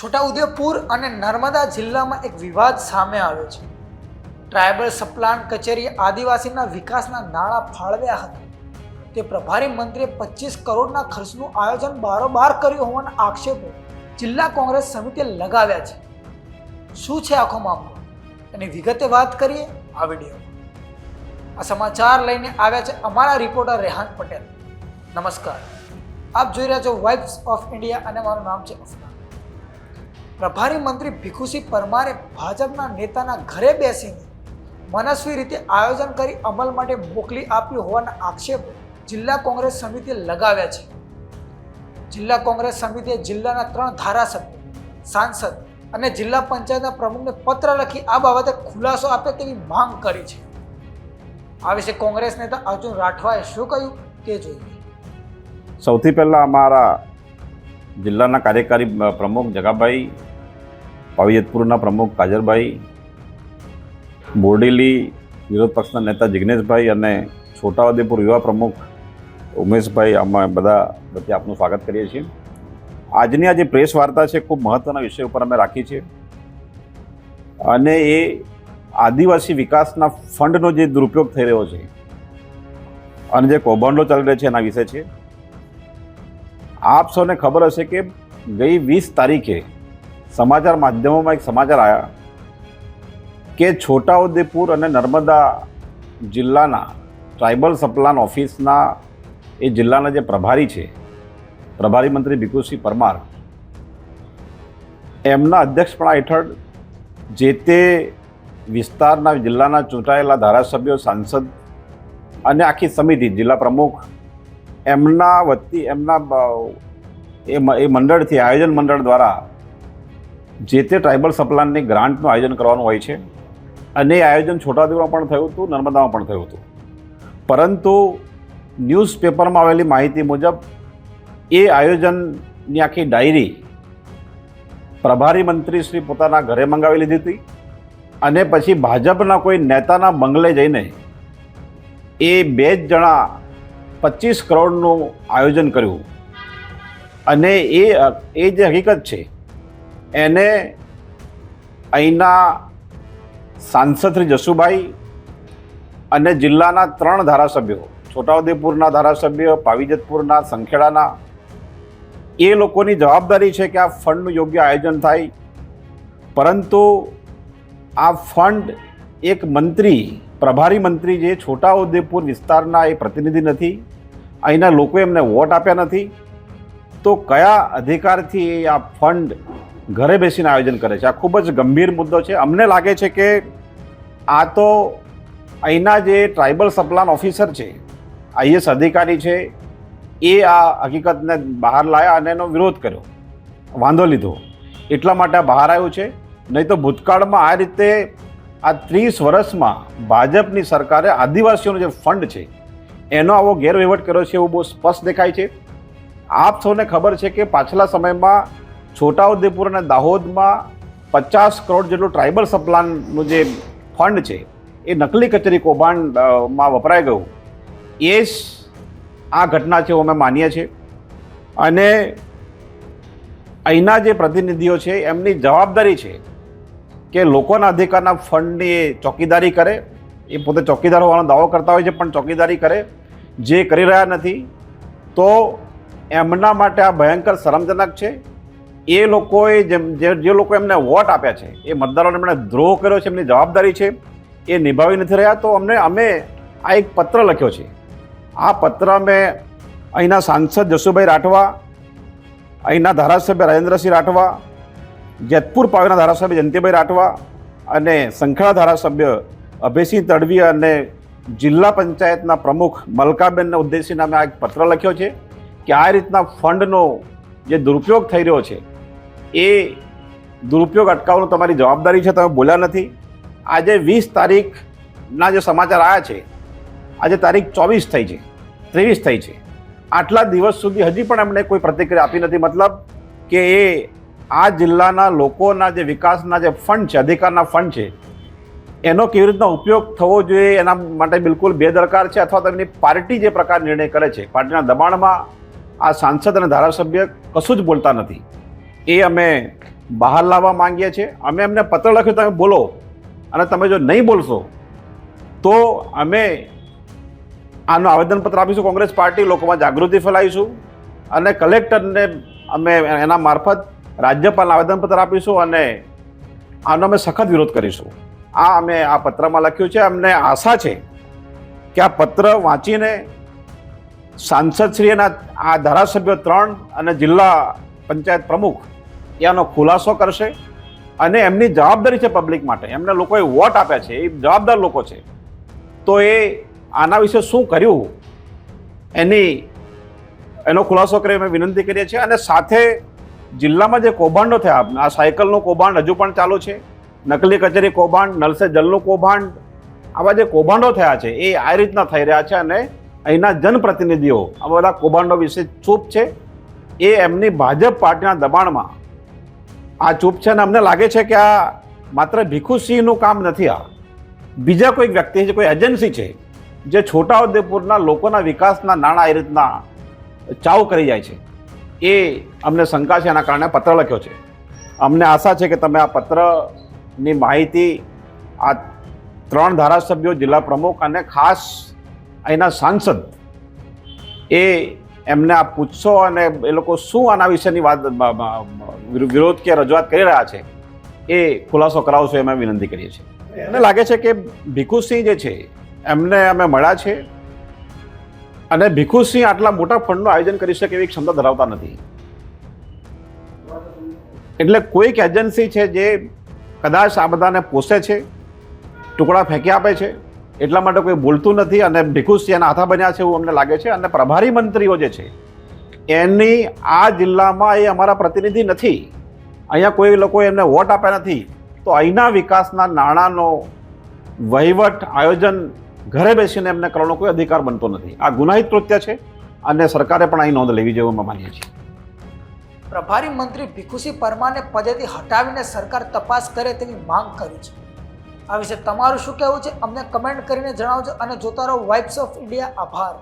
છોટાઉદેપુર અને નર્મદા જિલ્લામાં એક વિવાદ સામે આવ્યો છે. ટ્રાયબલ સપ્લાન કચેરીએ આદિવાસીના વિકાસના નાણાં ફાળવ્યા હતા. તે પ્રભારી મંત્રીએ પચીસ કરોડના ખર્ચનું આયોજન બારોબાર કર્યું હોવાના આક્ષેપો જિલ્લા કોંગ્રેસ સમિતિએ લગાવ્યા છે. શું છે આખો મામલો? એની વિગતે વાત કરીએ આ વિડીયોમાં. આ સમાચાર લઈને આવ્યા છે અમારા રિપોર્ટર રેહાન પટેલ. નમસ્કાર. આપ જોઈ રહ્યા છો વાઇફ્સ ઓફ ઇન્ડિયા અને મારું નામ છે અફનાન પ્રભારી મંત્રી ભીખુસિંહ પરમારે ભાજપના નેતાના ઘરે બેસીને મનસ્વી રીતે આયોજન કરી અમલ માટે મોકલી આપ્યું હોવાના આક્ષેપ જિલ્લા કોંગ્રેસ સમિતિએ લગાવ્યા છે. જિલ્લા કોંગ્રેસ સમિતિએ જિલ્લાના ત્રણ ધારાસભ્યો, સાંસદ અને જિલ્લા પંચાયતના પ્રમુખને પત્ર લખી આ બાબતે ખુલાસો આપે તેવી માંગ કરી છે. આ વિશે કોંગ્રેસ નેતા અર્જુન રાઠવાએ શું કહ્યું તે જોઈએ. સૌથી પહેલાં અમારા જિલ્લાના કાર્યકારી પ્રમુખ જગાભાઈ પાવીજતપુરના પ્રમુખ કાજરભાઈ બોરડેલી વિરોધ પક્ષના નેતા જિગ્નેશભાઈ અને છોટાઉદેપુર યુવા પ્રમુખ ઉમેશભાઈ, અમે બધા વચ્ચે આપનું સ્વાગત કરીએ છીએ. આજની આ જે પ્રેસ વાર્તા છે, ખૂબ મહત્ત્વના વિષય ઉપર અમે રાખી છે. અને એ આદિવાસી વિકાસના ફંડનો જે દુરુપયોગ થઈ રહ્યો છે અને જે કૌભાંડો ચાલી રહ્યો છે એના વિશે છે. આપ સૌને ખબર હશે કે ગઈ વીસ તારીખે સમાચાર માધ્યમોમાં એક સમાચાર આવ્યા કે છોટાઉદેપુર અને નર્મદા જિલ્લાના ટ્રાઇબલ સપ્લાન ઓફિસના એ જિલ્લાના જે પ્રભારી છે, પ્રભારી મંત્રી ભીખુસિંહ પરમાર, એમના અધ્યક્ષપણા હેઠળ જે તે વિસ્તારના જિલ્લાના ચૂંટાયેલા ધારાસભ્યો, સાંસદ અને આખી સમિતિ, જિલ્લા પ્રમુખ, એમના વતી, એમના એ મંડળથી, આયોજન મંડળ દ્વારા જે તે ટ્રાઇબલ સપ્લાનની ગ્રાન્ટનું આયોજન કરવાનું હોય છે. અને એ આયોજન છોટાઉદેપુરમાં પણ થયું હતું, નર્મદામાં પણ થયું હતું. પરંતુ ન્યૂઝપેપરમાં આવેલી માહિતી મુજબ, એ આયોજનની આખી ડાયરી પ્રભારી મંત્રી શ્રી પોતાના ઘરે મંગાવી લીધી હતી. અને પછી ભાજપના કોઈ નેતાના બંગલે જઈને એ બે જ જણા પચીસ કરોડનું આયોજન કર્યું. અને એ એ જે હકીકત છે એને અહીંના સાંસદ શ્રી જસુભાઈ અને જિલ્લાના ત્રણ ધારાસભ્યો, છોટાઉદેપુરના ધારાસભ્ય, પાવીજતપુરના, સંખેડાના, એ લોકોની જવાબદારી છે કે આ ફંડનું યોગ્ય આયોજન થાય. પરંતુ આ ફંડ એક મંત્રી, પ્રભારી મંત્રી જે છોટાઉદેપુર વિસ્તારના એ પ્રતિનિધિ નથી, અહીંના લોકોએ એમને વોટ આપ્યા નથી. તો કયા અધિકારથી એ આ ફંડ ઘરે બેસીને આયોજન કરે છે. આ ખૂબ જ ગંભીર મુદ્દો છે. અમને લાગે છે કે આ તો અહીંના જે ટ્રાઇબલ સપ્લાન ઓફિસર છે આઈએસ અધિકારી છે, એ આ હકીકતને બહાર લાયા અને એનો વિરોધ કર્યો. વાંધો લીધો. એટલા માટે આ બહાર આવ્યું છે. નહીં તો ભૂતકાળમાં આ રીતે આ ત્રીસ વર્ષમાં ભાજપની સરકારે આદિવાસીઓનો જે ફંડ છે, એનો આવો ગેરવહીવટ કર્યો છે એવું બહુ સ્પષ્ટ દેખાય છે. આપ સૌને ખબર છે કે પાછલા સમયમાં છોટાઉદેપુર અને દાહોદમાં પચાસ કરોડ જેટલું ટ્રાઇબલ સપ્લાનનું જે ફંડ છે, એ નકલી કચેરી કૌભાંડમાં વપરાઈ ગયું. એ જ આ ઘટના છે અમે માનીએ છીએ. અને અહીંના જે પ્રતિનિધિઓ છે, એમની જવાબદારી છે કે લોકોના અધિકારના ફંડની એ ચોકીદારી કરે. એ પોતે ચોકીદાર હોવાનો દાવો કરતા હોય છે, પણ ચોકીદારી કરે. જે કરી રહ્યા નથી, તો એમના માટે આ ભયંકર શરમજનક છે. એ લોકોએ જેમ જે લોકો એમને વોટ આપ્યા છે, એ મતદારોને એમણે દ્રોહ કર્યો છે, એમની જવાબદારી છે, એ નિભાવી નથી રહ્યા. તો અમને અમે આ એક પત્ર લખ્યો છે. આ પત્ર અમે અહીંના સાંસદ જસુભાઈ રાઠવા, અહીંના ધારાસભ્ય રાજેન્દ્રસિંહ રાઠવા, જેતપુર પાવીના ધારાસભ્ય જયંતિભાઈ રાઠવા અને સંખેડા ધારાસભ્ય અભયસિંહ તડવી અને જિલ્લા પંચાયતના પ્રમુખ મલકાબેનને ઉદ્દેશીને અમે આ એક પત્ર લખ્યો છે કે આ રીતના ફંડનો જે દુરુપયોગ થઈ રહ્યો છે, એ દુરુપયોગ અટકાવવાનું તમારી જવાબદારી છે, તમે બોલ્યા નથી. આજે વીસ તારીખના જે સમાચાર આવ્યા છે, આજે તારીખ ચોવીસ થઈ છે, ત્રેવીસ થઈ છે. આટલા દિવસ સુધી હજી પણ એમણે કોઈ પ્રતિક્રિયા આપી નથી. મતલબ કે એ આ જિલ્લાના લોકોના જે વિકાસના જે ફંડ છે, અધિકારના ફંડ છે, એનો કેવી રીતના ઉપયોગ થવો જોઈએ એના માટે બિલકુલ બેદરકાર છે, અથવા તો એમની પાર્ટી જે પ્રકાર નિર્ણય કરે છે, પાર્ટીના દબાણમાં આ સાંસદ અને ધારાસભ્ય કશું જ બોલતા નથી. એ અમે બહાર લાવવા માંગીએ છીએ. અમે એમને પત્ર લખ્યો, તમે બોલો. અને તમે જો નહીં બોલશો, તો અમે આનું આવેદનપત્ર આપીશું કોંગ્રેસ પાર્ટી, લોકોમાં જાગૃતિ ફેલાવીશું. અને કલેક્ટરને અમે એના મારફત રાજ્યપાલને આવેદનપત્ર આપીશું અને આનો અમે સખત વિરોધ કરીશું. આ અમે આ પત્રમાં લખ્યું છે. અમને આશા છે કે આ પત્ર વાંચીને સાંસદશ્રીના આ ધારાસભ્યો ત્રણ અને જિલ્લા પંચાયત પ્રમુખ એનો ખુલાસો કરશે અને એમની જવાબદારી છે પબ્લિક માટે. એમને લોકોએ વોટ આપ્યા છે, એ જવાબદાર લોકો છે. તો એ આના વિશે શું કર્યું? એની, એનો ખુલાસો કરી અમે વિનંતી કરીએ છીએ અને સાથે જિલ્લામાં જે કૌભાંડો થયા, આ સાયકલનું કૌભાંડ હજુ પણ ચાલુ છે, નકલી કચેરી કૌભાંડ, નલસે જલનું કૌભાંડ, આવા જે કૌભાંડો થયા છે, એ આ રીતના થઈ રહ્યા છે અને અહીંના જનપ્રતિનિધિઓ, આ બધા કૌભાંડો વિશે ચૂપ છે? એ એમની ભાજપ પાર્ટીના દબાણમાં આ ચૂપ છે અને અમને લાગે છે કે આ માત્ર ભીખુસિંહનું કામ નથી આ. બીજા કોઈ વ્યક્તિ છે, કોઈ એજન્સી છે, જે છોટાઉદેપુરના લોકોના વિકાસના નાણાં એ રીતના ચાવ કરી જાય છે. એ અમને શંકા છે, એના કારણે પત્ર લખ્યો છે. અમને આશા છે કે તમે આ પત્રની માહિતી આ ત્રણ ધારાસભ્યો, જિલ્લા પ્રમુખ અને ખાસ અહીંના સાંસદ એ એમને આ પૂછશો અને એ લોકો શું આના વિશેની વાત વિરોધ કે રજૂઆત કરી રહ્યા છે, એ ખુલાસો કરાવશો એમ વિનંતી કરીએ છીએ. મને લાગે છે કે ભીખુસિંહ જે છે, એમને અમે મળ્યા છે અને ભીખુસિંહ આટલા મોટા ફંડનું આયોજન કરી શકે એવી ક્ષમતા ધરાવતા નથી. એટલે કોઈક એજન્સી છે જે કદાચ આ બધાને પોષે છે, ટુકડા ફેંકી આપે છે એટલા માટે કોઈ બોલતું નથી અને ભીખુસિંહ એના હાથા બન્યા છે એવું અમને લાગે છે. અને પ્રભારી મંત્રીઓ જે છે, એની આ જિલ્લામાં એ અમારા પ્રતિનિધિ નથી. અહીંયા કોઈ લોકો એમને વોટ આપ્યા નથી. તો અહીંના વિકાસના નાણાંનો વહીવટ આયોજન ઘરે બેસીને એમને કરવાનો કોઈ અધિકાર બનતો નથી. આ ગુનાહિત કૃત્ય છે અને સરકારે પણ અહીં નોંધ લેવી જોઈએ અમે માનીએ છીએ. પ્રભારી મંત્રી ભીખુસિંહ પરમારને પદેથી હટાવીને સરકાર તપાસ કરે તેવી માંગ કરી છે. આ વિશે તમારું શું કહેવું છે? અમને કમેન્ટ કરીને જણાવજો અને જોતા રહો વાઇબ્સ ઓફ ઇન્ડિયા આભાર.